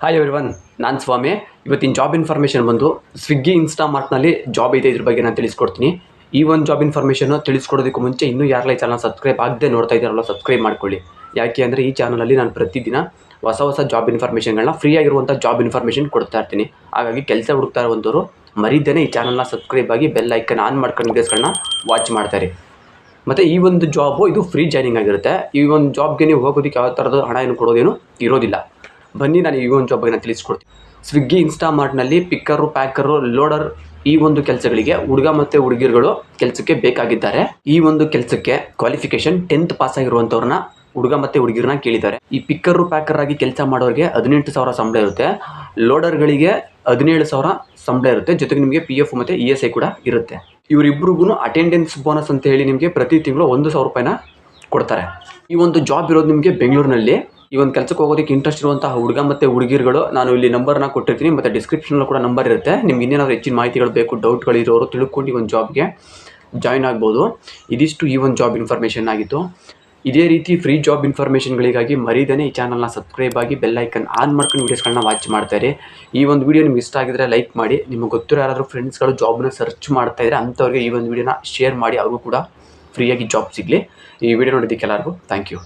Hi everyone ನಾನು ಸ್ವಾಮಿ. ಇವತ್ತಿನ job information ಬಂದು ಸ್ವಿಗ್ಗಿ ಇನ್ಸ್ಟಾಮಾರ್ಟ್ನಲ್ಲಿ ಜಾಬ್ ಇದೆ ಇದ್ರ ಬಗ್ಗೆ ನಾನು ತಿಳಿಸ್ಕೊಡ್ತೀನಿ. ಈ ಒಂದು ಜಾಬ್ ಇನ್ಫಾರ್ಮೇಷನ್ನು ತಿಳಿಸ್ಕೊಡೋದಕ್ಕೂ ಮುಂಚೆ ಇನ್ನೂ ಯಾರಲ್ಲ ಈ ಚಾನಲ್ ಸಬ್ಸ್ಕ್ರೈಬ್ ಆಗದೆ ನೋಡ್ತಾ ಇದ್ದಾರಲ್ಲ ಸಬ್ಸ್ಕ್ರೈಬ್ ಮಾಡ್ಕೊಳ್ಳಿ. ಯಾಕೆ ಅಂದರೆ ಈ ಚಾನಲಲ್ಲಿ ನಾನು ಪ್ರತಿದಿನ ಹೊಸ ಹೊಸ ಜಾಬ್ ಇನ್ಫಾರ್ಮೇಷನ್ಗಳನ್ನ ಫ್ರೀ ಆಗಿರುವಂಥ ಜಾಬ್ ಇನ್ಫಾರ್ಮೇಷನ್ ಕೊಡ್ತಾ ಇರ್ತೀನಿ. ಹಾಗಾಗಿ ಕೆಲಸ ಹುಡುಕ್ತಾ ಇರುವಂಥವ್ರು ಮರಿದೇನೆ ಈ ಚಾನಲ್ನ ಸಬ್ಸ್ಕ್ರೈಬ್ ಆಗಿ ಬೆಲ್ ಐಕನ್ ಆನ್ ಮಾಡ್ಕೊಂಡು ವಿಡಿಯೋಸ್ಗಳನ್ನ ವಾಚ್ ಮಾಡ್ತಾರೆ. ಮತ್ತು ಈ ಒಂದು ಜಾಬು ಇದು ಫ್ರೀ ಜಾಯ್ನಿಂಗ್ ಆಗಿರುತ್ತೆ. ಈ ಒಂದು ಜಾಬ್ಗೆ ನೀವು ಹೋಗೋದಕ್ಕೆ ಯಾವ ಥರದ ಹಣ ಏನು ಕೊಡೋದೇನು ಇರೋದಿಲ್ಲ. ಬನ್ನಿ, ನಾನು ಈ ಒಂದು ಜಾಬ್ ಬಗ್ಗೆ ನಾನು ತಿಳಿಸ್ಕೊಡ್ತೀನಿ. ಸ್ವಿಗ್ಗಿ ಇನ್ಸ್ಟಾಮಾರ್ಟ್ನಲ್ಲಿ ಪಿಕ್ಕರು ಪ್ಯಾಕರು ಲೋಡರ್ ಈ ಒಂದು ಕೆಲಸಗಳಿಗೆ ಹುಡುಗ ಮತ್ತು ಹುಡುಗಿರುಗಳು ಕೆಲಸಕ್ಕೆ ಬೇಕಾಗಿದ್ದಾರೆ. ಈ ಒಂದು ಕೆಲಸಕ್ಕೆ ಕ್ವಾಲಿಫಿಕೇಶನ್ ಟೆಂತ್ ಪಾಸ್ ಆಗಿರುವಂಥವ್ರನ್ನ ಹುಡುಗ ಮತ್ತು ಹುಡುಗಿರನ್ನ ಕೇಳಿದ್ದಾರೆ. ಈ ಪಿಕ್ಕರು ಪ್ಯಾಕರ್ ಆಗಿ ಕೆಲಸ ಮಾಡೋರಿಗೆ ಹದಿನೆಂಟು ಸಾವಿರ ಸಂಬಳ ಇರುತ್ತೆ. ಲೋಡರ್ಗಳಿಗೆ ಹದಿನೇಳು ಸಾವಿರ ಸಂಬಳ ಇರುತ್ತೆ. ಜೊತೆಗೆ ನಿಮಗೆ ಪಿ ಎಫ್ ಮತ್ತು ಇ ಎಸ್ ಐ ಕೂಡ ಇರುತ್ತೆ. ಇವರಿಬ್ಬರಿಗೂ ಅಟೆಂಡೆನ್ಸ್ ಬೋನಸ್ ಅಂತ ಹೇಳಿ ನಿಮಗೆ ಪ್ರತಿ ತಿಂಗಳು ಒಂದು ಸಾವಿರ ರೂಪಾಯಿನ ಕೊಡ್ತಾರೆ. ಈ ಒಂದು ಜಾಬ್ ಇರೋದು ನಿಮಗೆ ಬೆಂಗಳೂರಿನಲ್ಲಿ. ಈ ಒಂದು ಕೆಲಸಕ್ಕೆ ಹೋಗೋದಕ್ಕೆ ಇಂಟ್ರೆಸ್ಟ್ ಇರುವಂತಹ ಹುಡುಗ ಮತ್ತು ಹುಡುಗಿರುಗಳು, ನಾನು ಇಲ್ಲಿ ನಂಬರ್ನ ಕೊಟ್ಟಿರ್ತೀನಿ, ಮತ್ತು ಡಿಸ್ಕ್ರಿಪ್ಷನಲ್ಲಿ ಕೂಡ ನಂಬರ್ ಇರುತ್ತೆ. ನಿಮ್ಗೆ ಇನ್ನೇನಾದ್ರು ಹೆಚ್ಚಿನ ಮಾಹಿತಿಗಳು ಬೇಕು ಡೌಟ್ಗಳಿರೋರು ತಿಳ್ಕೊಂಡು ಈ ಒಂದು ಜಾಬ್ಗೆ ಜಾಯ್ನ್ ಆಗ್ಬೋದು. ಇದಿಷ್ಟು ಈ ಒಂದು ಜಾಬ್ ಇನ್ಫಾರ್ಮೇಷನ್ ಆಗಿತ್ತು. ಇದೇ ರೀತಿ ಫ್ರೀ ಜಾಬ್ ಇನ್ಫಾರ್ಮೇಷನ್ಗಳಿಗಾಗಿ ಮರೀದೇ ಈ ಚಾನಲ್ನ ಸಬ್ಸ್ಕ್ರೈಬ್ ಆಗಿ ಬೆಲ್ ಐಕನ್ ಆನ್ ಮಾಡ್ಕೊಂಡು ವೀಡಿಯೋಸ್ಗಳನ್ನ ವಾಚ್ ಮಾಡ್ತಾರೆ ಈ ಒಂದು ವಿಡಿಯೋ ನಿಮ್ಗೆ ಇಷ್ಟ ಆಗಿದ್ರೆ ಲೈಕ್ ಮಾಡಿ. ನಿಮಗೆ ಗೊತ್ತಿರೋ ಯಾರಾದರೂ ಫ್ರೆಂಡ್ಸ್ಗಳು ಜಾಬ್ನ ಸರ್ಚ್ ಮಾಡ್ತಾ ಇದ್ರೆ ಅಂಥವ್ರಿಗೆ ಈ ಒಂದು ವಿಡಿಯೋನ ಶೇರ್ ಮಾಡಿ, ಅವ್ರಿಗೂ ಕೂಡ ಫ್ರೀಯಾಗಿ ಜಾಬ್ ಸಿಗಲಿ. ಈ ವಿಡಿಯೋ ನೋಡಿದ್ದಕ್ಕೆ ಎಲ್ಲರಿಗೂ ಥ್ಯಾಂಕ್ ಯು